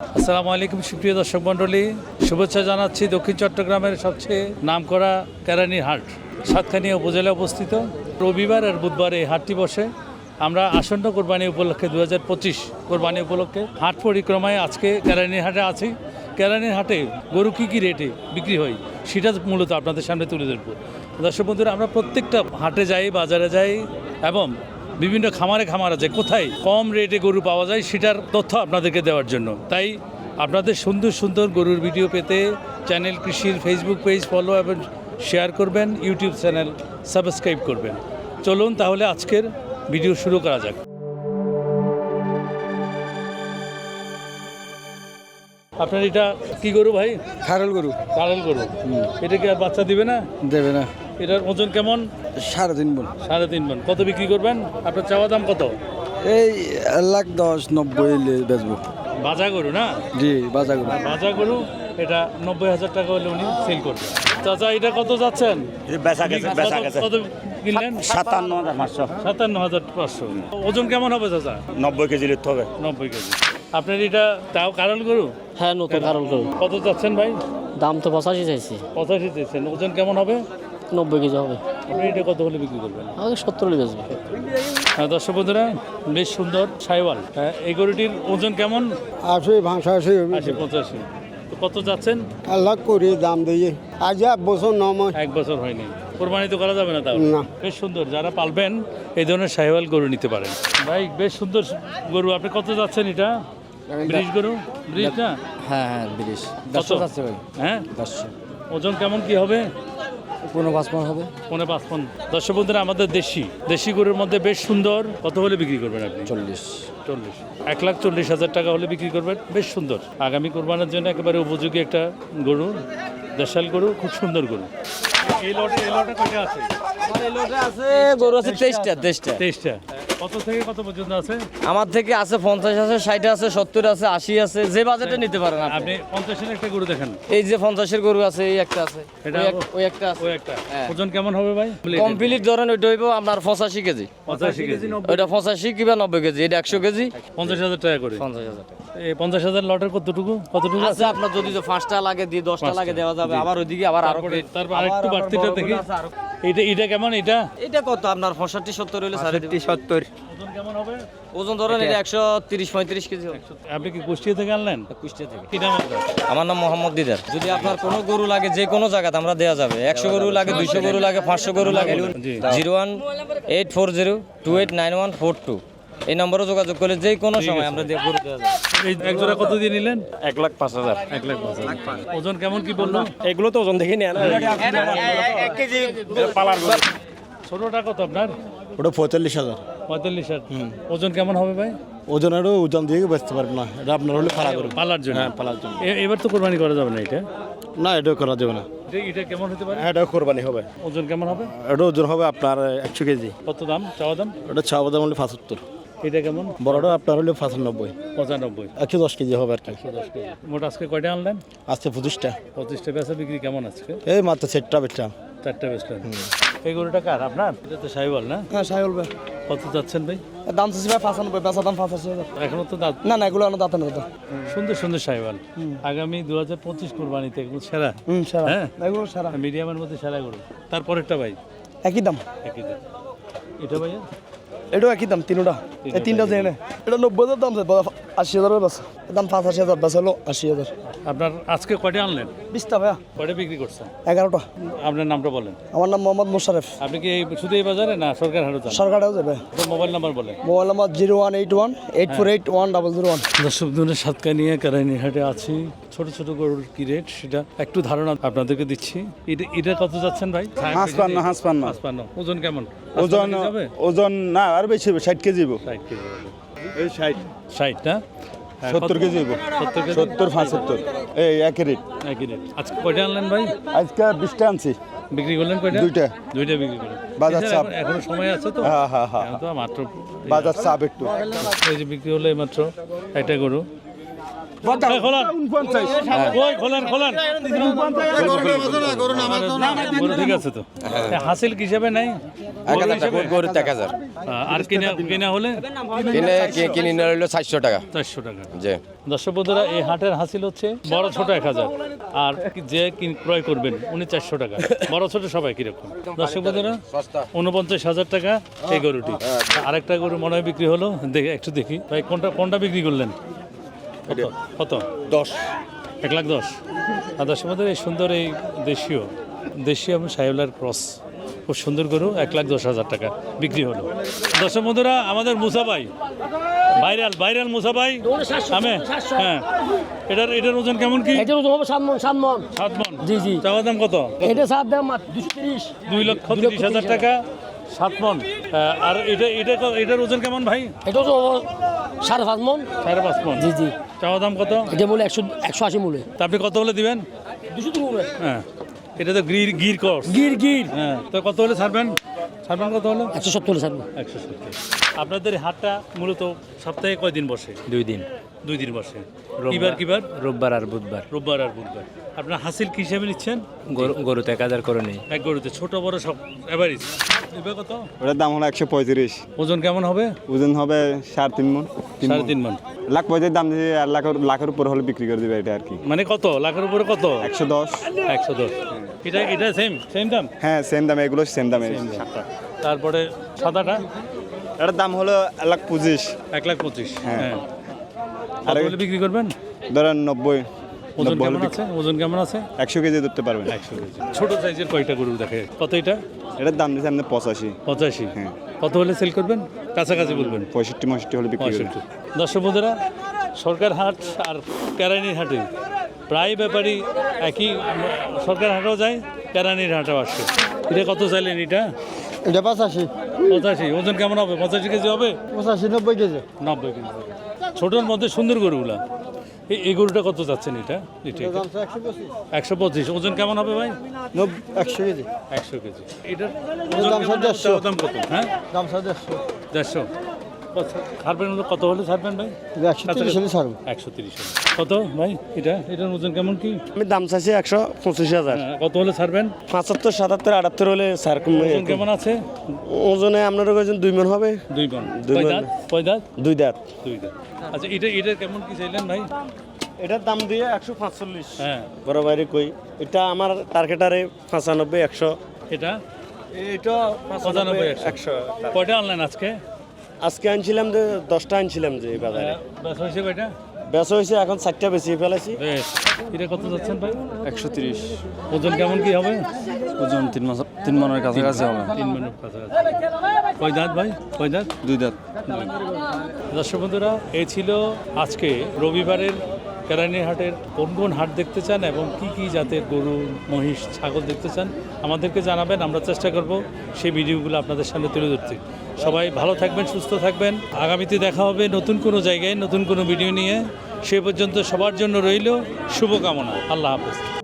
আসসালামু আলাইকুম, সুপ্রিয় দর্শক মণ্ডলী। শুভেচ্ছা জানাচ্ছি দক্ষিণ চট্টগ্রামের সবচেয়ে নামকরা কেরানির হাট সাতখানিয়া উপজেলা অবস্থিত। রবিবার আর বুধবার এই হাটটি বসে। আমরা আসন্ন কোরবানি উপলক্ষে দু হাজার পঁচিশ কোরবানি উপলক্ষে হাট পরিক্রমায় আজকে কেরানির হাটে আছি। কেরানির হাটে গরু কী কী রেটে বিক্রি হয়, সেটা মূলত আপনাদের সামনে তুলে ধরবো। দর্শক বন্ধুরা, আমরা প্রত্যেকটা হাটে যাই, বাজারে যাই, এবং বিভিন্ন খামারে খামার আছে কোথায় কম রেটে গরু পাওয়া যায় সেটার তথ্য আপনাদেরকে দেওয়ার জন্য। তাই আপনাদের সুন্দর সুন্দর গরুর ভিডিও পেতে চ্যানেল কৃষির ফেসবুক পেজ ফলো এবং শেয়ার করবেন ইউটিউব চ্যানেল সাবস্ক্রাইব করবেন। চলুন তাহলে আজকের ভিডিও শুরু করা যাক। আপনার এটা কি গরু ভাই? খারল গরু। কারেল গরু। এটা কি আর বাচ্চা দিবে না? দেবে না। এটার ওজন কেমন? সাড়ে তিন বোন সাড়ে তিন মন। কত বিক্রি করবেন? আপনার চাওয়া দাম কত? এই এক লাখ দশ নব্বই বেচবো। বাজা গরু না? জি বাজা গরু। বাজা গরু এটা নব্বই হাজার টাকা হলে উনি সেল করবেন চাচা এটা কত যাচ্ছেন? বেচা গেছে বেচা কত- গেছে। কত কিনলেন? সাতান্ন হাজার পাঁচশো। সাতান্ন হাজার পাঁচশো। ওজন কেমন হবে চাচা? নব্বই কেজি লিখতে হবে। নব্বই কেজি। আপনার এটা তাও কারণ গরু? হ্যাঁ নতুন কারণ করুন কত চাচ্ছেন ভাই? দাম তো পঁচাশি চাইছি। পঁচাশি চাইছেন। ওজন কেমন হবে? নব্বই কেজি হবে। আপনি এটা কত হলে বিক্রি করবেন? আমাকে সত্তর হলে বেচবো। হ্যাঁ, দর্শক বন্ধুরা বেশ সুন্দর সাইওয়াল। হ্যাঁ, এই গরুটির ওজন কেমন? আসে ভাষা আসে আশি পঁচাশি। তো কত যাচ্ছেন? আল্লাহ করে দাম দিয়ে। আজ এক বছর নময় এক বছর হয়নি। কোরবানি তো করা যাবে না তাহলে? না। বেশ সুন্দর। যারা পালবেন এই ধরনের সাহেওয়াল গরু নিতে পারেন। ভাই বেশ সুন্দর গরু। আপনি কত যাচ্ছেন এটা? ব্রিজ গরু? ব্রিজ না? হ্যাঁ হ্যাঁ বিরিশ কত? ভাই। হ্যাঁ? দশশো। ওজন কেমন কি হবে? পনেরো পাঁচ পনেরো হবে। পনেরো পাঁচ পন দর্শক বন্ধুরা আমাদের দেশি দেশি গরুর মধ্যে বেশ সুন্দর। কত হলে বিক্রি করবেন আপনি? চল্লিশ। চল্লিশ। এক লাখ চল্লিশ হাজার টাকা হলে বিক্রি করবেন। বেশ সুন্দর। আগামী কোরবানের জন্য একেবারে উপযোগী একটা গরু দেশাল গরু খুব সুন্দর গরু। এই লটে এই লটে কয়টা আছে? আছে গরু আছে তেইশটা তেইশটা। তেইশটা। কত থেকে কত পর্যন্ত আছে? আমার থেকে আছে পঞ্চাশ আছে ষাট আছে সত্তর আছে আশি আছে যে বাজেটে নিতে পারেন আপনি। পঞ্চাশের একটা গরু দেখেন। এই যে পঞ্চাশের গরু আছে এই একটা আছে। এটা ওই এক- একটা আছে। ওই একটা। হ্যাঁ। ওজন কেমন হবে ভাই? কমপ্লিট ধরেন ওইটা হইব আপনার পঁচাশি কেজি। পঁচাশি কেজি। ওইটা পঁচাশি কিংবা নব্বই কেজি এটা একশো কেজি। পঞ্চাশ হাজার টাকা করে। পঞ্চাশ হাজার টাকা। পঞ্চাশ হাজার লটের কতটুকু কতটুকু আছে আছে? আপনার যদি পাঁচটা লাগে দিয়ে দশটা লাগে দেওয়া যাবে। আবার ওইদিকে আবার আরও তারপর আরেকটু বাড়তিটা দেখি। এটা এটা কেমন এটা এটা কত? আপনার পঁয়ষট্টি সত্তর হইলে সাড়ে সত্তর। ওজন কেমন হবে? ওজন ধরেন এটা একশো তিরিশ পঁয়ত্রিশ কেজি আপনি কি কুষ্টিয়া থেকে আনলেন? কুষ্টিয়া থেকে? আমার নাম মোহাম্মদ দিদার। যদি আপনার কোনো গরু লাগে যে কোনো জায়গাতে আমরা দেওয়া যাবে। একশো গরু লাগে দুইশো গরু লাগে পাঁচশো গরু লাগে। Zero one eight four zero two eight nine one four two. এই নম্বরে যোগাযোগ করলে যে কোনো সময় আমরা গরু দেওয়া যাবে। এই এক জোড়া কত দিয়ে নিলেন? এক লাখ পাঁচ হাজার। এক লাখ পাঁচ হাজার। ওজন কেমন কি বলল? এগুলো তো ওজন দেখে নেয় পালার ছোটটা কত আপনার? ওটা পঁয়তাল্লিশ হাজার। পঁয়তাল্লিশ হাজার। ওজন কেমন হবে ভাই? ওজনেরও ওজন দিয়ে বেচতে পারব না। এটা আপনার হলে ফাড়া করবে পালার জন্য। হ্যাঁ পালার জন্য। এ- এবার তো কোরবানি করা যাবে না এটা? না এটাও করা যাবে না। এটা- এটা কেমন হতে পারে? হ্যাঁ এটাও কোরবানি হবে। ওজন কেমন হবে? এটা ওজন হবে আপনার একশো কেজি। কত দাম? চাওয়া দাম? ওটা ছ বাদাম হলে পঁচাত্তর। এটা কেমন? বড়টা আপনার হলে পঁচানব্বই। পঁচানব্বই। একশো দশ কেজি হবে আর কি। দশ কেজি। মোট আজকে কয়টা আনলেন? আজকে পঁচিশটা। পঁচিশটা বেচা বিক্রি কেমন আজকে? এই মাত্র সেটটা বেচটা চারটা বেচলেন। এই গরুটা কার? আপনার? এটা তো সাইবল না? হ্যাঁ সাহেব ভাই। কত যাচ্ছেন ভাই? দাম চাচ্ছি ভাই পাঁচানব্বই বেচা দাম পঁচাশি হাজার। এখনও তো দাঁত না না এগুলো আমার দাঁতের মতো সুন্দর সুন্দর সাইবাল আগামী দু হাজার পঁচিশ কোরবানিতে এগুলো সেরা। হুম সারা। হ্যাঁ? এগুলো সারা। মিডিয়ামের মধ্যে সেরা গরু। তারপরেরটা ভাই? একই দাম। একই দাম। এটা ভাইয়া? এটাও একই দাম তিনটা। এই তিনটা জেনে এটা নব্বই হাজার দাম চাই আশি হাজারের বেচা দাম পঁচাশি হাজার হলো আশি হাজার। আপনার আজকে কয়টা আনলেন? বিশটা ভাইয়া। কয়টা বিক্রি করছেন? এগারোটা। আপনার নামটা বলেন। আমার নাম মোহাম্মদ মোশারেফ আপনি কি এই শুধু এই বাজারে না সরকার হাটও যান? সরকারেও যাবে। মোবাইল নাম্বার বলেন। Mobile number zero one eight one eight four eight one double zero one. দর্শক দিনের সাতকানিয়া কারাইনিহাটে আছি। ছোট ছোট গরুর কি রেট সেটা একটু ধারণা আপনাদেরকে দিচ্ছি। এটা এটা কত যাচ্ছেন ভাই? হাঁসপান্ন হাঁসপান্ন পাঁচপান্ন ওজন কেমন? ওজন ওজন না আর বেশি হবে ষাট কেজি ষাট কেজি এই ষাট। ষাট না হ্যাঁ, সত্তর কেজি সত্তর সত্তর পঁচাত্তর এই একই রেট। একই রেট। আজকে কয়টা আনলেন ভাই? আজকে বিশটা আনছি। বিক্রি করলেন কয়টা? দুইটা। দুইটা বিক্রি করলেন। বাজার চাপ। এখন- এখনও সময় আছে তো? হ্যাঁ হ্যাঁ হ্যাঁ মাত্র বাজার চাপ একটু। এই যে বিক্রি হলো মাত্র একটা গরু। ঠিক আছে তো। হাসিল হিসাবে নাই? এক হাজার টাকা গরু এক হাজার। আর কিনা কিনা হলে? কিনে কিনে নিয়ে হলো চারশো টাকা। চারশো টাকা। যে দর্শক বন্ধুরা এই হাটের হাসিল হচ্ছে বড় ছোট এক হাজার। আর যে কিন- ক্রয় করবেন উনি চারশো টাকা। বড় ছোট সবাই কীরকম? দর্শক বন্ধুরা উনপঞ্চাশ হাজার টাকা এই গরুটি। আরেকটা গরু মনে হয় বিক্রি হলো। দেখে একটু দেখি। ভাই কোনটা কোনটা বিক্রি করলেন? কত কত দশ। এক লাখ দশ। আর দর্শক বন্ধুরা এই সুন্দর এই দেশীয় দেশীয় এবং সাহেবলার ক্রস। খুব সুন্দর গরু এক লাখ দশ হাজার টাকা বিক্রি হলো। দর্শক বন্ধুরা আমাদের মুসা ভাই। ভাইরাল ভাইরাল মুসা ভাই। আমি হ্যাঁ। এটার এটার ওজন কেমন কি? এটার ওজন হবে সাত মন সাত মন। সাত মন। জি, জি। চাওয়া দাম কত? এটা সাত দাম দুশো তিরিশ। দুই লক্ষ তিরিশ হাজার টাকা। সাত মন। আর এটা এটা এটার ওজন কেমন ভাই? এটা তো সাড়ে পাঁচ মন। সাড়ে পাঁচ মন। জি জি। চাওয়া দাম কত? এটা মূল্য একশো একশো আশি মূল্য তা আপনি কত হলে দিবেন? দুশো মূল্য হ্যাঁ। এটা তো গির গির কর গির গির। হ্যাঁ। তো কত হলে ছাড়বেন? ছাড়বেন কত হলে? একশো সত্তর স্যার একশো সত্তর। আপনাদের এই হাটটা মূলত সপ্তাহে কয়দিন বসে? দুই দিন। দুই দিন বসে। কিবার কিবার? রোববার আর বুধবার। রোববার আর বুধবার। আপনার হাসিল কি হিসেবে নিচ্ছেন? গরু গরুতে এক হাজার করে নেই। এক গরুতে ছোট বড় সব এভারেজ কত? ওটার দাম হলো একশো পঁয়ত্রিশ। ওজন কেমন হবে? ওজন হবে সাড়ে তিন মন সাড়ে তিন মন। লাখ পঁয়ত্রিশ দাম দিয়ে আর লাখের লাখের উপর হলে বিক্রি করে দেবে এটা আর কি। মানে কত? লাখের উপরে কত? একশো দশ। একশো দশ। এটা এটা সেম সেম দাম? হ্যাঁ সেম দাম এগুলো সেম দামে। তারপরে সাদাটা? এটার দাম হলো এক লাখ পঁচিশ। এক লাখ পঁচিশ হ্যাঁ। হ্যাঁ। আরে- বিক্রি করবেন? ধরেন নব্বই ওজন কেমন আছে? ওজন কেমন আছে? একশো কেজি ধরতে পারবেন। একশো কেজি। ছোট সাইজের কয়টা গরু দেখে কত এটা? এটার দাম দিচ্ছে আপনার পঁচাশি। পঁচাশি। হ্যাঁ। কত হলে সেল করবেন? কাছাকাছি বলবেন। পঁয়ষট্টি মষট্টি হলে বিক্রি করে পঁয়ষট্টি। দর্শক বন্ধুরা সরকার হাট আর কেরানির হাটে প্রায় ব্যাপারই একই। সরকার হাটেও যায় কেরানির হাটেও আসে। এটা কত চাইলেন এটা? এটা পঁচাশি। পঁচাশি ওজন কেমন হবে? পঁচাশি কেজি হবে? পঁচাশি নব্বই কেজি। নব্বই কেজি ছোটোর মধ্যে সুন্দর গরুগুলা। এই- এই গরুটা কত যাচ্ছেন এটা? একশো পঁচিশ। ওজন কেমন হবে ভাই? একশো কেজি। একশো কেজি। এটার দাম কত? হ্যাঁ? দাম দেড়শো। দেড়শো। ছাড়বেন কত হলে ছাড়বেন ভাই? একশো তিরিশ হলে ছাড়বো। একশো তিরিশ কত ভাই? এটা এটার ওজন কেমন কি? আমি দাম চাইছি একশো পঁচিশ হাজার। হ্যাঁ, কত হলে ছাড়বেন? পঁচাত্তর সাতাত্তর আটাত্তর হলে স্যার ওজন কেমন আছে? ওজনে আপনার ওজন দুই মন হবে। দুই বন দুই মণ। দাঁত? কয় দাঁত? দুই দাঁত। দুই দাঁত। আচ্ছা এটা এটা কেমন কি চাইলেন ভাই? এটার দাম দিয়ে একশো পাঁচচল্লিশ। হ্যাঁ। বড় বাইরে কই এটা আমার টার্গেটারে পঁচানব্বই একশো। এটা? এটা পঁচানব্বই একশো। একশো। কয়টা অনলাইন আজকে? আজকে আনছিলাম যে দশটা আনছিলাম যে এই বাজারে। ব্যাস হয়েছে বেচা হয়েছে এখন চারটা বেশি ফেলেছি। এটা কত যাচ্ছেন ভাই? একশো তিরিশ। ওজন কেমন কি হবে? ওজন তিন মাস তিন মানের কাছাকাছি হবে। তিন মিনিট কাছাকাছি। কয় দাঁত ভাই? কয় দাঁত? দুই দাঁত। দর্শক বন্ধুরা এই ছিল আজকে রবিবারের কেরানি হাটের কোন কোন হাট দেখতে চান এবং কি কি জাতের গরু, মহিষ, ছাগল দেখতে চান আমাদেরকে জানাবেন, আমরা চেষ্টা করব সেই ভিডিওগুলো আপনাদের সামনে তুলে ধরতে। সবাই ভালো থাকবেন, সুস্থ থাকবেন। আগামীতে দেখা হবে নতুন কোনো জায়গায়, নতুন কোনো ভিডিও নিয়ে। সে পর্যন্ত সবার জন্য রইল শুভকামনা। আল্লাহ হাফেজ।